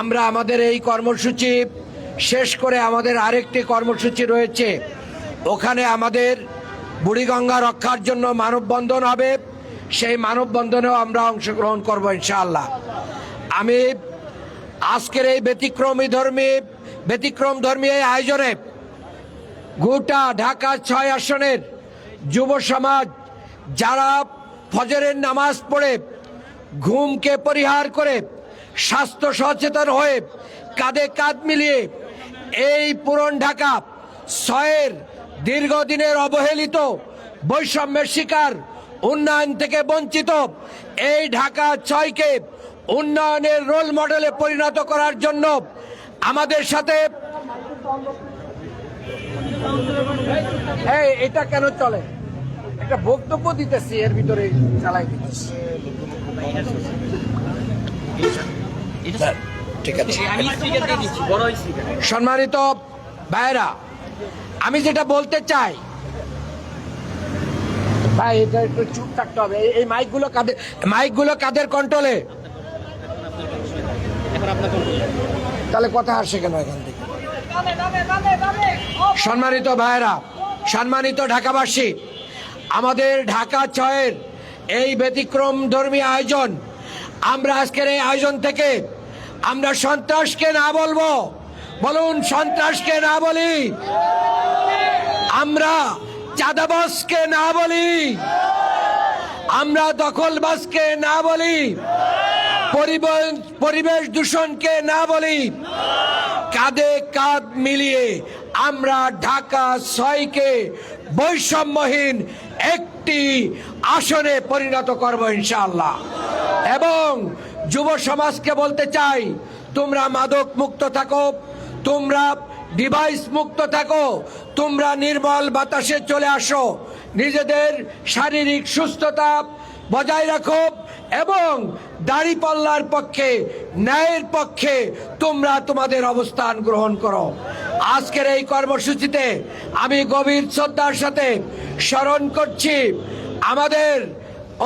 আমরা আমাদের এই কর্মসূচি শেষ করে আমাদের আরেকটি কর্মসূচি রয়েছে। ওখানে আমাদের বুড়িগঙ্গা রক্ষার জন্য মানববন্ধন হবে। সেই মানববন্ধনেও আমরা অংশগ্রহণ করব ইনশাআল্লাহ। আমি আজকের এই ব্যতিক্রমী ধর্মী, ব্যতিক্রম ধর্মী এই আয়োজনে গোটা ঢাকা ছয় আসনের যুব সমাজ যারা ফজরের নামাজ পড়ে ঘুমকে পরিহার করে স্বাস্থ্য সচেতন হয়ে কাঁধে কাঁধ মিলিয়ে এই পুরন ঢাকা ছয়ের দীর্ঘদিনের অবহেলিত বৈষম্যের শিকার উন্নয়ন থেকে বঞ্চিত এই ঢাকা ছয়কে উন্নয়নের রোল মডেলে পরিণত করার জন্য আমাদের সাথে এটা কেন চলে? একটা বক্তব্য দিতেছি, এর ভিতরে চালাই দিতেছি। সম্মানিত ভাইরা আমি যেটা বলতে চাই, ভাই, এটা একটু চুপ থাকতে হবে। এই- মাইকগুলো কাদের মাইকগুলো কাদের কন্ট্রোলে তাহলে কথা আসে কেন এখান থেকে? সম্মানিত ভাইরা সম্মানিত ঢাকাবাসী, আমাদের ঢাকা ছয়ের এই ব্যতিক্রম ধর্মী আয়োজন আমরা আজকের এই আয়োজন থেকে আমরা সন্ত্রাসকে না বলব, বলুন সন্ত্রাসকে না বলি। আমরা চাঁদাবাসকে না বলি। আমরা দখলবাসকে না বলি। পরিবেশ দূষণকে না বলি। কাঁধে কাঁধ মিলিয়ে আমরা ঢাকা ছয়কে বৈষম্যহীন একটি আসনে পরিণত করব ইনশাআল্লাহ। এবং যুব সমাজকে বলতে চাই, তোমরা মাদক মুক্ত থাকো, তোমরা ডিভাইস মুক্ত থাকো, তোমরা নির্মল বাতাসে চলে আসো, নিজেদের শারীরিক সুস্থতা বজায় রাখো এবং দাড়িপাল্লার পক্ষে, ন্যায়ের পক্ষে তোমরা তোমাদের অবস্থান গ্রহণ করো। আজকের এই কর্মসূচিতে আমি গভীর শ্রদ্ধার সাথে স্মরণ করছি, আমাদের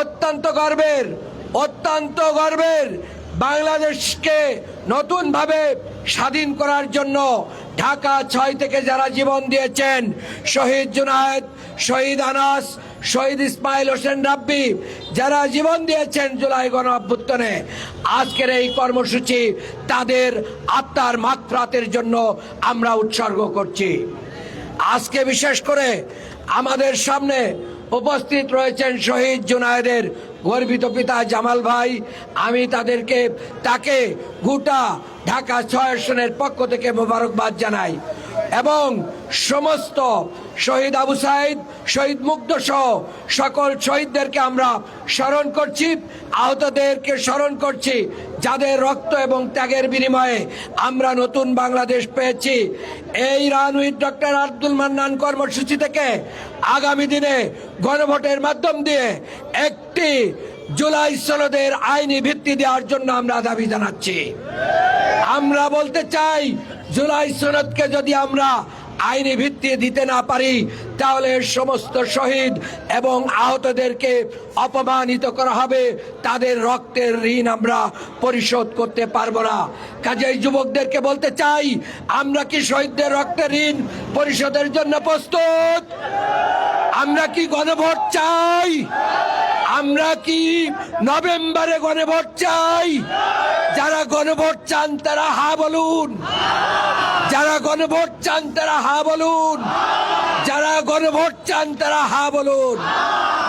অত্যন্ত গর্বের অত্যন্ত গর্বের বাংলাদেশকে নতুনভাবে স্বাধীন করার জন্য ঢাকা ছয় থেকে যারা জীবন দিয়েছেন, শহীদ জুনায়েদ, শহীদ আনাস, শহীদ ইসমাইল হোসেন রাব্বি, যারা জীবন দিয়েছেন জুলাই গণ অভ্যুত্থানে, আজকের এই কর্মসূচি তাদের আত্মার মাত্রাতের জন্য আমরা উৎসর্গ করছি। আজকে বিশেষ করে আমাদের সামনে উপস্থিত রয়েছেন শহীদ জুনায়েদের গর্বিত পিতা জামাল ভাই। আমি তাদেরকে, তাকে গোটা ঢাকা ছয় আসনের পক্ষ থেকে মোবারকবাদ জানাই। এবং সমস্ত শহীদ আবু সাইদ, শহীদ মুগ্ধ সহ সকল শহীদদেরকে আমরা স্মরণ করছি, আহতদেরকে স্মরণ করছি, যাদের রক্ত এবং ত্যাগের বিনিময়ে আমরা নতুন বাংলাদেশ পেয়েছি। এই রানুইট ডক্টর আব্দুল মান্নান কর্মসূচি থেকে আগামী দিনে গণভোটের মাধ্যম দিয়ে একটি জুলাই সনদের আইনি ভিত্তি দেওয়ার জন্য আমরা দাবি জানাচ্ছি। আমরা বলতে চাই জুলাই সনদকে যদি আমরা আইনি ভিত্তি দিতে না পারি, তাহলে সমস্ত শহীদ এবং আহতদেরকে অপমানিত করা হবে। তাদের রক্তের ঋণ আমরা পরিশোধ করতে পারব না। কাজেই যুবকদেরকে বলতে চাই, আমরা কি শহীদদের রক্তের ঋণ পরিশোধের জন্য প্রস্তুত? আমরা কি গণভোট চাই? আমরা কি নভেম্বরে গণভোট চাই? যারা গণভোট চান তারা হা বলুন। যারা গণভোট চান তারা হা বলুন। যারা গণভোট চান তারা হা বলুন।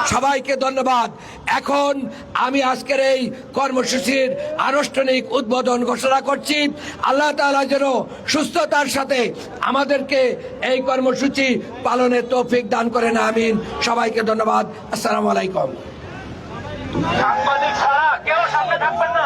সবাইকে ধন্যবাদ। এখন আমি আজকের এই কর্মসূচির আনুষ্ঠানিক উদ্বোধন ঘোষণা করছি। আল্লাহ তাআলা যেন সুস্থতার সাথে আমাদেরকে এই কর্মসূচি পালনের তৌফিক দান করেন, আমিন। সবাইকে ধন্যবাদ। আসসালামু আলাইকুম। থাকবেন না।